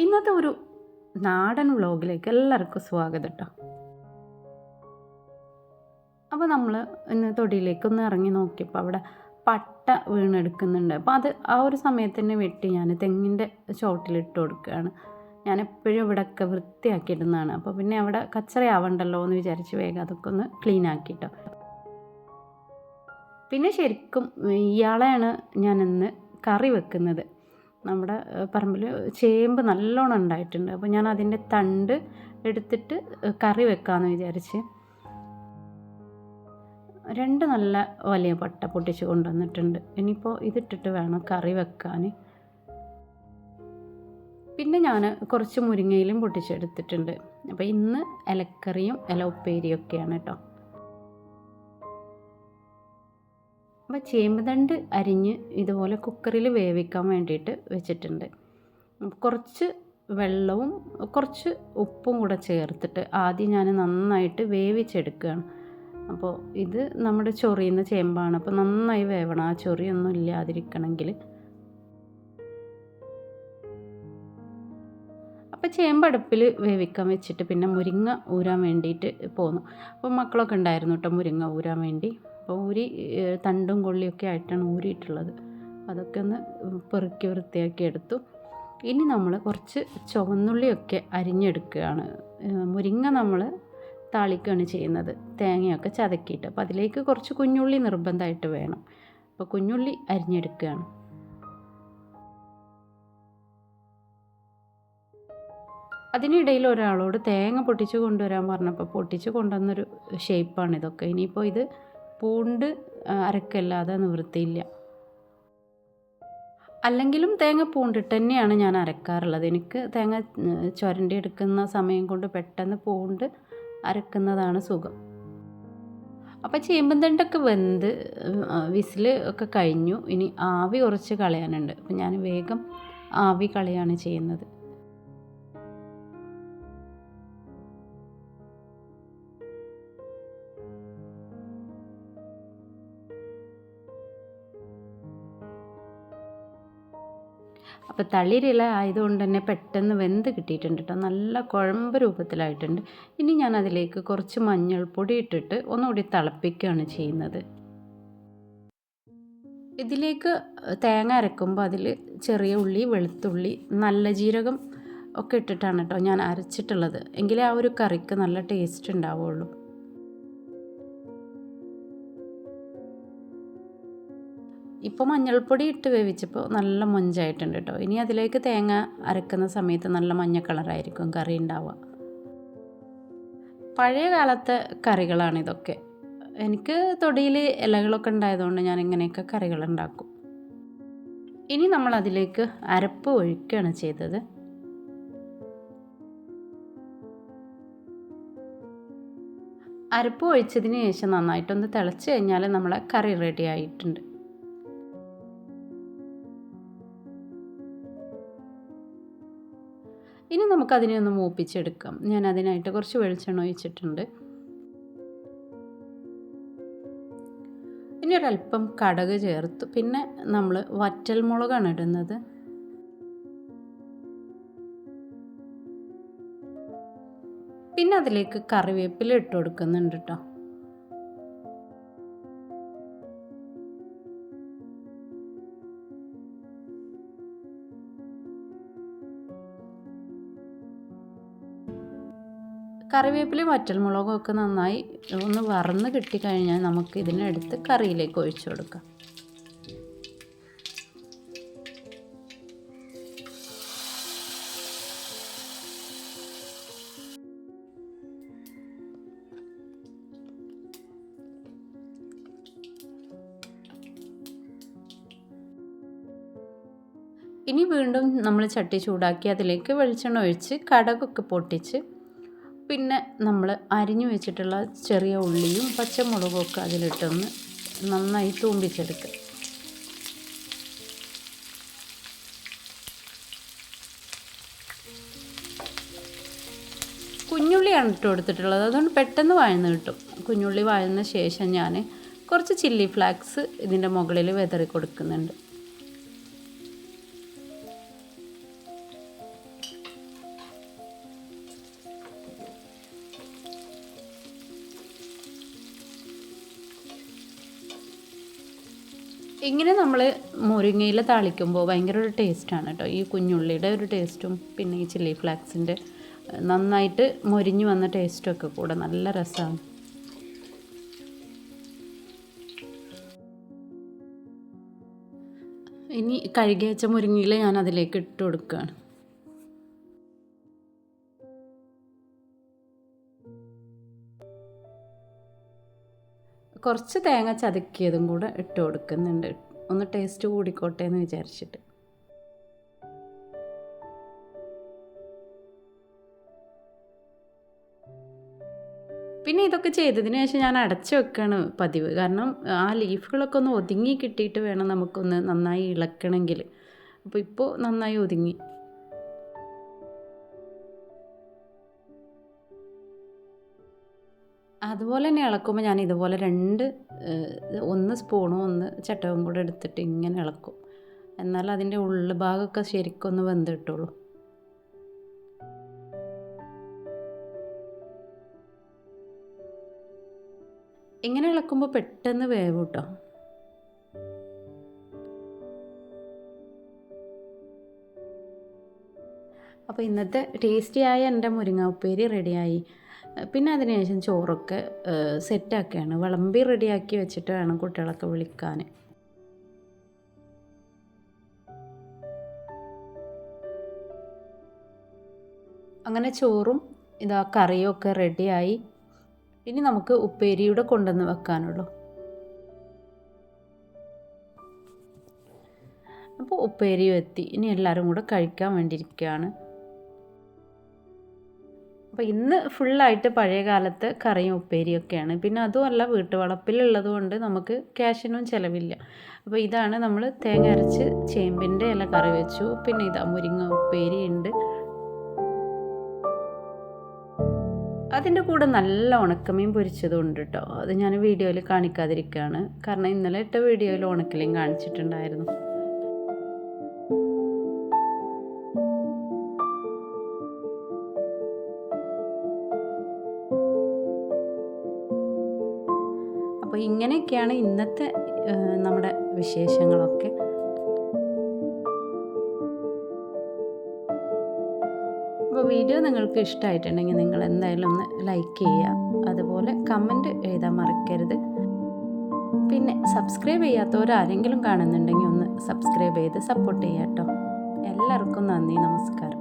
ഇന്നത്തെ ഒരു നാടൻ വ്ളോഗിലേക്ക് എല്ലാവർക്കും സ്വാഗതം കേട്ടോ അപ്പോൾ നമ്മൾ ഇന്ന് തൊടിയിലേക്ക് ഒന്ന് ഇറങ്ങി നോക്കിയപ്പോൾ അവിടെ പട്ട വീണെടുക്കുന്നുണ്ട്. അപ്പോൾ അത് ആ ഒരു സമയത്ത് തന്നെ വെട്ടി ഞാൻ തെങ്ങിന്റെ ചോട്ടിലിട്ട് കൊടുക്കുകയാണ്. ഞാൻ എപ്പോഴും ഇവിടെയൊക്കെ വൃത്തിയാക്കിയിടുന്നതാണ്. അപ്പോൾ പിന്നെ അവിടെ കച്ചറയാവണ്ടല്ലോ എന്ന് വിചാരിച്ച് വേഗം അതൊക്കെ ഒന്ന് ക്ലീൻ ആക്കിട്ടോ പിന്നെ ശരിക്കും ഇയാളെയാണ് ഞാനിന്ന് കറി വെക്കുന്നത്. നമ്മുടെ പറമ്പിൽ ചേമ്പ് നല്ലോണം ഉണ്ടായിട്ടുണ്ട്. അപ്പോൾ ഞാൻ അതിന്റെ തണ്ട് എടുത്തിട്ട് കറി വെക്കാമെന്ന് വിചാരിച്ച് രണ്ട് നല്ല വലിയ പട്ട പൊട്ടിച്ച് കൊണ്ടുവന്നിട്ടുണ്ട്. ഇനിയിപ്പോൾ ഇതിട്ടിട്ട് വേണം കറി വെക്കാൻ പിന്നെ ഞാൻ കുറച്ച് മുരിങ്ങയിലും പൊട്ടിച്ചെടുത്തിട്ടുണ്ട്. അപ്പോൾ ഇന്ന് ഇലക്കറിയും ഇല ഉപ്പേരിയും ഒക്കെയാണ് കേട്ടോ അപ്പോൾ ചേമ്പ് തണ്ട് അരിഞ്ഞ് ഇതുപോലെ കുക്കറിൽ വേവിക്കാൻ വേണ്ടിയിട്ട് വെച്ചിട്ടുണ്ട്. കുറച്ച് വെള്ളവും കുറച്ച് ഉപ്പും കൂടെ ചേർത്തിട്ട് ആദ്യം ഞാൻ നന്നായിട്ട് വേവിച്ചെടുക്കുകയാണ്. അപ്പോൾ ഇത് നമ്മുടെ ചൊറിയുന്ന ചേമ്പാണ്. അപ്പോൾ നന്നായി വേവണം. ആ ചൊറിയൊന്നും ഇല്ലാതിരിക്കണമെങ്കിൽ. അപ്പോൾ ചേമ്പടുപ്പിൽ വേവിക്കാൻ വെച്ചിട്ട് പിന്നെ മുരിങ്ങ ഊരാൻ വേണ്ടിയിട്ട് പോന്നു. അപ്പോൾ മക്കളൊക്കെ ഉണ്ടായിരുന്നു കേട്ടോ മുരിങ്ങ ഊരാൻ വേണ്ടി. അപ്പോൾ ഊരി തണ്ടും കൊള്ളിയൊക്കെ ആയിട്ടാണ് ഊരിയിട്ടുള്ളത്. അതൊക്കെ ഒന്ന് പെറുക്കി വൃത്തിയാക്കി എടുത്തു. ഇനി നമ്മൾ കുറച്ച് ചുവന്നുള്ളിയൊക്കെ അരിഞ്ഞെടുക്കുകയാണ്. മുരിങ്ങ നമ്മൾ താളിക്കുകയാണ് ചെയ്യുന്നത്. തേങ്ങയൊക്കെ ചതക്കിയിട്ട്. അപ്പോൾ അതിലേക്ക് കുറച്ച് കുഞ്ഞുള്ളി നിർബന്ധമായിട്ട് വേണം. അപ്പോൾ കുഞ്ഞുള്ളി അരിഞ്ഞെടുക്കുകയാണ്. അതിനിടയിൽ ഒരാളോട് തേങ്ങ പൊട്ടിച്ച് കൊണ്ടുവരാൻ പറഞ്ഞപ്പോൾ പൊട്ടിച്ച് കൊണ്ടുവന്നൊരു ഷേപ്പാണ് ഇതൊക്കെ. ഇനിയിപ്പോൾ ഇത് പൂണ്ട് അരക്കല്ലാതെ നിവൃത്തിയില്ല. അല്ലെങ്കിലും തേങ്ങ പൂണ്ടിട്ട് തന്നെയാണ് ഞാൻ അരക്കാറുള്ളത്. എനിക്ക് തേങ്ങ ചുരണ്ടി എടുക്കുന്ന സമയം കൊണ്ട് പെട്ടെന്ന് പൂണ്ട് അരക്കുന്നതാണ് സുഖം. അപ്പോൾ ചേമ്പും തണ്ടൊക്കെ വെന്ത് വിസിൽ ഒക്കെ കഴിഞ്ഞു. ഇനി ആവി കുറച്ച് കളയാനുണ്ട്. അപ്പം ഞാൻ വേഗം ആവി കളയാണ് ചെയ്യുന്നത്. അപ്പോൾ തളിരില ആയതുകൊണ്ട് തന്നെ പെട്ടെന്ന് വെന്ത് കിട്ടിയിട്ടുണ്ട് കേട്ടോ. നല്ല കുഴമ്പ് രൂപത്തിലായിട്ടുണ്ട്. ഇനി ഞാൻ അതിലേക്ക് കുറച്ച് മഞ്ഞൾപ്പൊടി ഇട്ടിട്ട് ഒന്നുകൂടി തിളപ്പിക്കുകയാണ് ചെയ്യുന്നത്. ഇതിലേക്ക് തേങ്ങ അരക്കുമ്പോൾ അതിൽ ചെറിയ ഉള്ളി വെളുത്തുള്ളി നല്ല ജീരകം ഒക്കെ ഇട്ടിട്ടാണ് കേട്ടോ ഞാൻ അരച്ചിട്ടുള്ളത്. എങ്കിലേ ആ ഒരു കറിക്ക് നല്ല ടേസ്റ്റ് ഉണ്ടാവുള്ളൂ. ഇപ്പോൾ മഞ്ഞൾപ്പൊടി ഇട്ട് വേവിച്ചപ്പോൾ നല്ല മൊഞ്ചായിട്ടുണ്ട് കേട്ടോ ഇനി അതിലേക്ക് തേങ്ങ അരക്കുന്ന സമയത്ത് നല്ല മഞ്ഞ കളറായിരിക്കും കറി ഉണ്ടാവുക പഴയ കാലത്തെ കറികളാണ് ഇതൊക്കെ. എനിക്ക് തൊടിയിൽ ഇലകളൊക്കെ ഉണ്ടായതുകൊണ്ട് ഞാൻ ഇങ്ങനെയൊക്കെ കറികൾ ഉണ്ടാക്കും ഇനി നമ്മൾ അതിലേക്ക് അരപ്പ് ഒഴിക്കുകയാണ് ചെയ്തത്. അരപ്പ് ഒഴിച്ചതിന് ശേഷം നന്നായിട്ടൊന്ന് തിളച്ച് കഴിഞ്ഞാൽ നമ്മളെ കറി റെഡി ആയിട്ടുണ്ട്. ഇനി നമുക്കതിനെ ഒന്ന് മൂപ്പിച്ചെടുക്കാം. ഞാൻ അതിനായിട്ട് കുറച്ച് വെളിച്ചെണ്ണ ഒഴിച്ചിട്ടുണ്ട്. ഇനി ഒരല്പം കടക് ചേർത്തു. പിന്നെ നമ്മൾ വറ്റൽമുളകാണ് ഇടുന്നത്. പിന്നെ അതിലേക്ക് കറിവേപ്പില ഇട്ട് കൊടുക്കുന്നുണ്ട് കേട്ടോ കറിവേപ്പിലയും വറ്റൽമുളകും ഒക്കെ നന്നായി ഒന്ന് വറന്ന് കിട്ടിക്കഴിഞ്ഞാൽ നമുക്ക് ഇതിനെടുത്ത് കറിയിലേക്ക് ഒഴിച്ചു കൊടുക്കാം. ഇനി വീണ്ടും നമ്മൾ ചട്ടി ചൂടാക്കി അതിലേക്ക് വെളിച്ചെണ്ണ ഒഴിച്ച് കടകൊക്കെ പൊട്ടിച്ച് പിന്നെ നമ്മൾ അരിഞ്ഞു വെച്ചിട്ടുള്ള ചെറിയ ഉള്ളിയും പച്ചമുളകും ഒക്കെ അതിലിട്ടൊന്ന് നന്നായി തൂമ്പിച്ചെടുക്കുക. കുഞ്ഞുള്ളിയാണ് ഇട്ട് കൊടുത്തിട്ടുള്ളത്. അതുകൊണ്ട് പെട്ടെന്ന് വഴന്ന് കിട്ടും. കുഞ്ഞുള്ളി വഴന്ന ശേഷം ഞാൻ കുറച്ച് ചില്ലി ഫ്ലാക്സ് ഇതിന്റെ മുകളിൽ വിതറി കൊടുക്കുന്നുണ്ട്. ഇങ്ങനെ നമ്മൾ മുരിങ്ങയിൽ താളിക്കുമ്പോൾ ഭയങ്കര ഒരു ടേസ്റ്റാണ് കേട്ടോ ഈ കുഞ്ഞുള്ളിയുടെ ഒരു ടേസ്റ്റും പിന്നെ ഈ ചില്ലി ഫ്ലാക്സിന്റെ നന്നായിട്ട് മുരിഞ്ഞു വന്ന ടേസ്റ്റും ഒക്കെ കൂടെ നല്ല രസമാണ് ഇനി കഴുകി വെച്ച മുരിങ്ങയിൽ ഞാൻ അതിലേക്ക് ഇട്ട് കൊടുക്കുകയാണ് കുറച്ച് തേങ്ങ ചതുക്കിയതും കൂടെ ഇട്ട് കൊടുക്കുന്നുണ്ട്. ഒന്ന് ടേസ്റ്റ് കൂടിക്കോട്ടെ എന്ന് വിചാരിച്ചിട്ട്. പിന്നെ ഇതൊക്കെ ചെയ്തതിന് ശേഷം ഞാൻ അടച്ചു വെക്കുകയാണ് പതിവ്. കാരണം ആ ലീഫുകളൊക്കെ ഒന്ന് ഒതുങ്ങി കിട്ടിയിട്ട് വേണം നമുക്കൊന്ന് നന്നായി ഇളക്കണമെങ്കിൽ. അപ്പോൾ ഇപ്പോൾ നന്നായി ഒതുങ്ങി. അതുപോലെ തന്നെ ഇളക്കുമ്പോൾ ഞാൻ ഇതുപോലെ രണ്ട് ഒന്ന് സ്പൂണും ഒന്ന് ചട്ടവും കൂടെ എടുത്തിട്ട് ഇങ്ങനെ ഇളക്കും. എന്നാൽ അതിന്റെ ഉള്ളു ഭാഗമൊക്കെ ശരിക്കൊന്ന് വെന്ത് കിട്ടുള്ളൂ ഇങ്ങനെ ഇളക്കുമ്പോൾ പെട്ടെന്ന് വേവ് കേട്ടോ അപ്പോൾ ഇന്നത്തെ ടേസ്റ്റിയായ എന്റെ മുരിങ്ങ ഉപ്പേരി റെഡിയായി. പിന്നെ അതിനുശേഷം ചോറൊക്കെ സെറ്റാക്കുകയാണ് വിളമ്പി റെഡിയാക്കി വെച്ചിട്ട് വേണം കുട്ടികളൊക്കെ വിളിക്കാൻ അങ്ങനെ ചോറും ഇതാ കറിയൊക്കെ റെഡിയായി. ഇനി നമുക്ക് ഉപ്പേരിയുടെ കൊണ്ടുവന്ന് വെക്കാനുള്ളൂ. അപ്പോൾ ഉപ്പേരിയും എത്തി. ഇനി എല്ലാവരും കൂടെ കഴിക്കാൻ വേണ്ടിയിരിക്കുകയാണ്. അപ്പോൾ ഇന്ന് ഫുള്ളായിട്ട് പഴയ കാലത്ത് കറിയും ഉപ്പേരിയൊക്കെയാണ് പിന്നെ അതുമല്ല വീട്ടുവളപ്പിലുള്ളത് കൊണ്ട് നമുക്ക് ക്യാഷിനും ചിലവില്ല. അപ്പോൾ ഇതാണ് നമ്മൾ തേങ്ങ അരച്ച് ചേമ്പിന്റെ ഇല കറി വെച്ചു. പിന്നെ ഇതാ മുരിങ്ങ ഉപ്പേരി ഉണ്ട് അതിന്റെ കൂടെ നല്ല ഉണക്കമീൻ പൊരിച്ചതും ഉണ്ട് കേട്ടോ അത് ഞാൻ വീഡിയോയിൽ കാണിക്കാതിരിക്കുകയാണ് കാരണം ഇന്നലെ ഇട്ട വീഡിയോയിൽ ഉണക്കലയും കാണിച്ചിട്ടുണ്ടായിരുന്നു. അപ്പോൾ ഇങ്ങനെയൊക്കെയാണ് ഇന്നത്തെ നമ്മുടെ വിശേഷങ്ങളൊക്കെ. അപ്പോൾ വീഡിയോ നിങ്ങൾക്ക് ഇഷ്ടമായിട്ടുണ്ടെങ്കിൽ നിങ്ങൾ എന്തായാലും ഒന്ന് ലൈക്ക് ചെയ്യുക. അതുപോലെ കമന്റ് എഴുതാൻ മറക്കരുത്. പിന്നെ സബ്സ്ക്രൈബ് ചെയ്യാത്തവരാരെങ്കിലും കാണുന്നുണ്ടെങ്കിൽ ഒന്ന് സബ്സ്ക്രൈബ് ചെയ്ത് സപ്പോർട്ട് ചെയ്യാം കേട്ടോ. എല്ലാവർക്കും നന്ദി നമസ്കാരം.